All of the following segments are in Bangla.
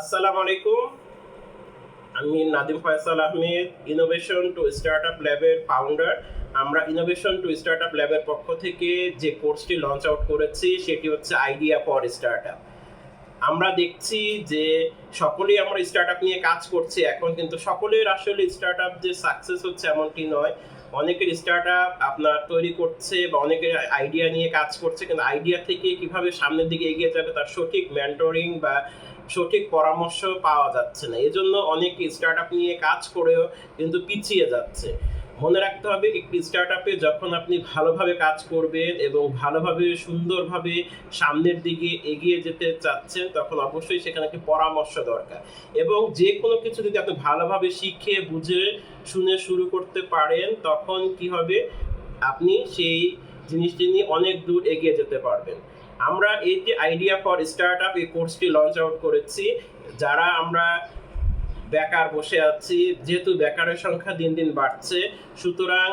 আসসালামু আলাইকুম। আমি Nadim Faisal Ahmed innovation to startup ল্যাবের ফাউন্ডার আমরা ইনোভেশন টু স্টার্ট আপ ল্যাবের পক্ষ থেকে যে কোর্সটি লঞ্চ আউট করেছি, সেটি হচ্ছে আইডিয়া ফর স্টার্ট আপ আমরা দেখছি যে সকলেই আমরা স্টার্ট আপ নিয়ে কাজ করছি এখন, কিন্তু সকলের আসলে স্টার্ট আপ যে সাকসেস হচ্ছে এমনটি নয়। অনেকের স্টার্ট আপ আপনার তৈরি করছে বা অনেকের আইডিয়া নিয়ে কাজ করছে, কিন্তু আইডিয়া থেকে কীভাবে সামনের দিকে এগিয়ে যাবে তার সঠিক মেন্টরিং বা সঠিক পরামর্শ পাওয়া যাচ্ছে না। এজন্য অনেকে স্টার্ট আপ নিয়ে কাজ করেও কিন্তু পিছিয়ে যাচ্ছে। মনে রাখতে হবে, একটি স্টার্ট আপে যখন আপনি ভালোভাবে কাজ করবেন এবং ভালোভাবে, সুন্দরভাবে সামনের দিকে এগিয়ে যেতে চাচ্ছেন, তখন অবশ্যই সেখানে একটি পরামর্শ দরকার। এবং যে কোনো কিছু যদি আপনি ভালোভাবে শিখে, বুঝে, শুনে শুরু করতে পারেন, তখন কি হবে? আপনি সেই জিনিসটি নিয়ে অনেক দূর এগিয়ে যেতে পারবেন। আমরা এই যে আইডিয়া ফর স্টার্ট আপ এই কোর্সটি লঞ্চ আউট করেছি। যারা আমরা বেকার বসে আছি, যেহেতু বেকারের সংখ্যা দিন দিন বাড়ছে, সুতরাং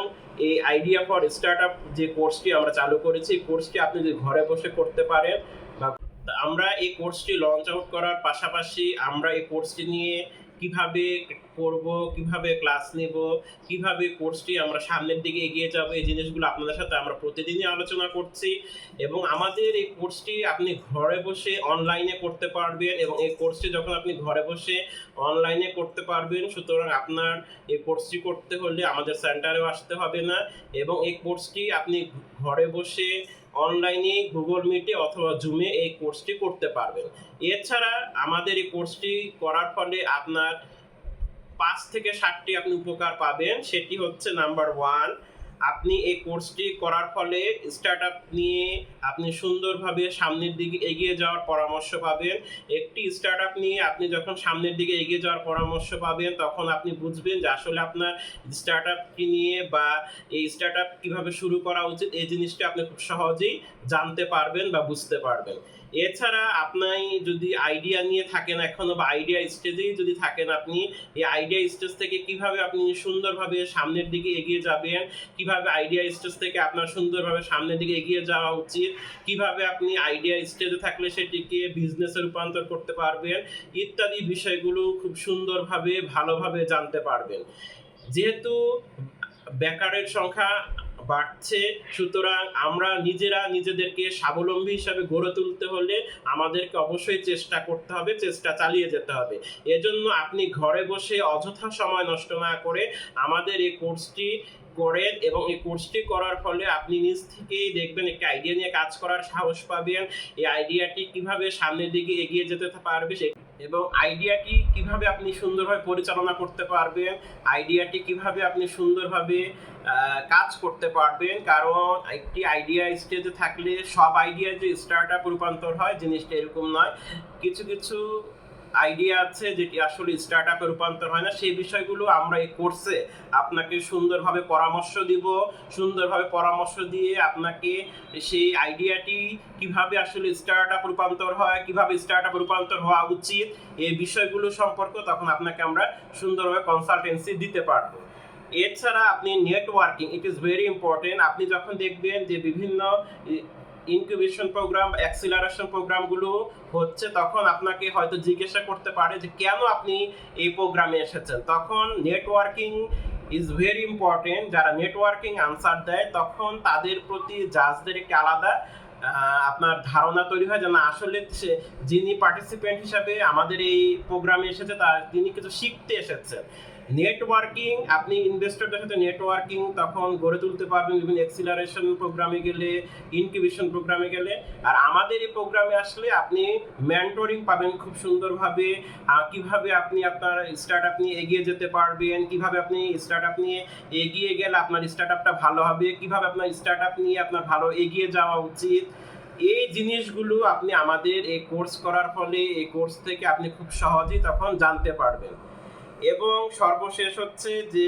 এই আইডিয়া ফর স্টার্ট আপ যে কোর্সটি আমরা চালু করেছি কোর্সটি আপনি যদি ঘরে বসে করতে পারেন আমরা এই কোর্সটি লঞ্চ আউট করার পাশাপাশি আমরা এই কোর্সটি নিয়ে কীভাবে করব, কীভাবে ক্লাস নেব, কীভাবে কোর্সটি আমরা সামনের দিকে এগিয়ে যাব, এই জিনিসগুলো আপনাদের সাথে আমরা প্রতিদিনই আলোচনা করছি এবং আমাদের এই কোর্সটি আপনি ঘরে বসে অনলাইনে করতে পারবেন এবং এই কোর্সটি যখন আপনি ঘরে বসে অনলাইনে করতে পারবেন, সুতরাং আপনার এই কোর্সটি করতে হলে আমাদের সেন্টারেও আসতে হবে না এবং এই কোর্সটি আপনি ঘরে বসে অনলাইনে, গুগল মিটে অথবা জুমে এই কোর্সটি করতে পারবেন। এছাড়া আমাদের এই কোর্সটি করার ফলে আপনার পাঁচ থেকে ষাটটি আপনি উপকার পাবেন। সেটি হচ্ছে নাম্বার ওয়ান আপনি এই কোর্সটি করার ফলে স্টার্ট আপ নিয়ে আপনি সুন্দরভাবে সামনের দিকে এগিয়ে যাওয়ার পরামর্শ পাবেন। একটি স্টার্ট আপ নিয়ে আপনি যখন সামনের দিকে এগিয়ে যাওয়ার পরামর্শ পাবেন, তখন আপনি বুঝবেন যে আসলে আপনার স্টার্ট আপটি নিয়ে বা এই স্টার্ট আপ কীভাবে শুরু করা উচিত, এই জিনিসটি আপনি খুব সহজেই জানতে পারবেন বা বুঝতে পারবেন। এছাড়া আপনি যদি আইডিয়া নিয়ে থাকেন এখনও বা আইডিয়া স্টেজেই যদি থাকেন আপনি, এই আইডিয়া স্টেজ থেকে কীভাবে আপনি সুন্দরভাবে সামনের দিকে এগিয়ে যাবেন, কীভাবে আইডিয়া স্টেজ থেকে আপনার সুন্দরভাবে সামনের দিকে এগিয়ে যাওয়া উচিত, কীভাবে আপনি আইডিয়া স্টেজে থাকলে সেটিকে বিজনেসে রূপান্তর করতে পারবেন, ইত্যাদি বিষয়গুলো খুব সুন্দরভাবে, ভালোভাবে জানতে পারবেন। যেহেতু বেকারের সংখ্যা বাড়ছে। সুতরাং আমরা নিজেরা নিজেদেরকে স্বাবলম্বী হিসাবে গড়ে তুলতে হলে আমাদেরকে অবশ্যই চেষ্টা করতে হবে, চেষ্টা চালিয়ে যেতে হবে। এজন্য আপনি ঘরে বসে অযথা সময় নষ্ট না করে আমাদের এই কোর্সটি করেন এবং এই কোর্সটি করার ফলে আপনি নিজ থেকেই দেখবেন একটি আইডিয়া নিয়ে কাজ করার সাহস পাবেন। এই আইডিয়াটি কীভাবে সামনের দিকে এগিয়ে যেতে পারবে সে এবং আইডিয়াটি কীভাবে আপনি সুন্দরভাবে পরিচালনা করতে পারবেন? আইডিয়াটি কীভাবে আপনি সুন্দরভাবে কাজ করতে পারবেন? কারণ একটি আইডিয়া স্টেজে থাকলে সব আইডিয়া যে স্টার্ট আপ রূপান্তর হয়, জিনিসটা এরকম নয়। কিছু কিছু আইডিয়া আছে যেটি আসলে স্টার্ট আপে রূপান্তর হয় না, সেই বিষয়গুলো আমরা এই কোর্সে আপনাকে সুন্দরভাবে পরামর্শ দিব। সুন্দরভাবে পরামর্শ দিয়ে আপনাকে সেই আইডিয়াটি কীভাবে আসলে স্টার্ট আপ রূপান্তর হয়, কীভাবে স্টার্ট আপ রূপান্তর হওয়া উচিত, এই বিষয়গুলো সম্পর্কে তখন আপনাকে আমরা সুন্দরভাবে কনসালটেন্সি দিতে পারব। এছাড়া আপনি networking it is very important আপনি যখন দেখবেন যে বিভিন্ন ইনকিউবেশন প্রোগ্রাম অ্যাক্সিলারেশন প্রোগ্রামগুলো হচ্ছে তখন আপনাকে হয়তো জিজ্ঞাসা করতে পারে যে কেন আপনি এই প্রোগ্রামে এসেছেন। তখন নেটওয়ার্কিং ইজ ভেরি ইম্পর্টেন্ট যারা নেটওয়ার্কিং আনসার দেয়, তখন তাদের প্রতি জাজদের একটি আলাদা আপনার ধারণা তৈরি হয় যে না, আসলে যিনি পার্টিসিপেন্ট হিসাবে আমাদের এই প্রোগ্রামে এসেছে, তার, তিনি কিছু শিখতে এসেছেন। নেটওয়ার্কিং আপনি ইনভেস্টরদের সাথে নেটওয়ার্কিং তখন গড়ে তুলতে পারবেন বিভিন্ন এক্সিলারেশন প্রোগ্রামে গেলে ইনকিউবেশন প্রোগ্রামে গেলে। আর আমাদের এই প্রোগ্রামে আসলে আপনি মেন্টরিং পাবেন খুব সুন্দরভাবে। কীভাবে আপনি আপনার স্টার্ট আপ নিয়ে এগিয়ে যেতে পারবেন, কীভাবে আপনি স্টার্ট আপ নিয়ে এগিয়ে গেলে আপনার স্টার্ট আপটা ভালো হবে, কীভাবে আপনার স্টার্ট আপ নিয়ে আপনার ভালো এগিয়ে যাওয়া উচিত। এই জিনিসগুলো আপনি আমাদের এই কোর্স করার ফলে, এই কোর্স থেকে আপনি খুব সহজেই তখন জানতে পারবেন। এবং সর্বশেষ হচ্ছে যে,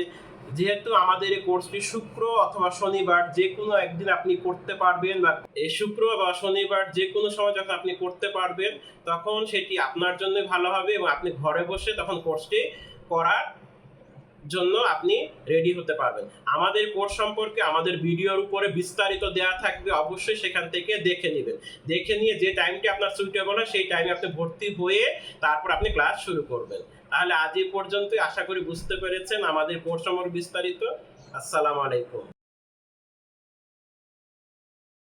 যেহেতু আমাদের এই কোর্সটি শুক্র অথবা শনিবার যে কোনো একদিন আপনি করতে পারবেন বা এই শুক্র বা শনিবার যে কোনো সময় যখন আপনি করতে পারবেন, তখন সেটি আপনার জন্য ভালো হবে এবং আপনি ঘরে বসে তখন কোর্সটি করার জন্য আপনি রেডি হতে পারবেন। আমাদের কোর্স সম্পর্কে আমাদের ভিডিওর উপরে বিস্তারিত দেওয়া থাকবে, অবশ্যই সেখান থেকে দেখে নেবেন। দেখে নিয়ে যে টাইমটি আপনার সুইটেবল হয়, সেই টাইমে আপনি ভর্তি হয়ে তারপর আপনি ক্লাস শুরু করবেন। তাহলে আজ এ পর্যন্তই। আশা করি বুঝতে পেরেছেন আমাদের কোর্স সম্পর্কে বিস্তারিত। আসসালামু আলাইকুম।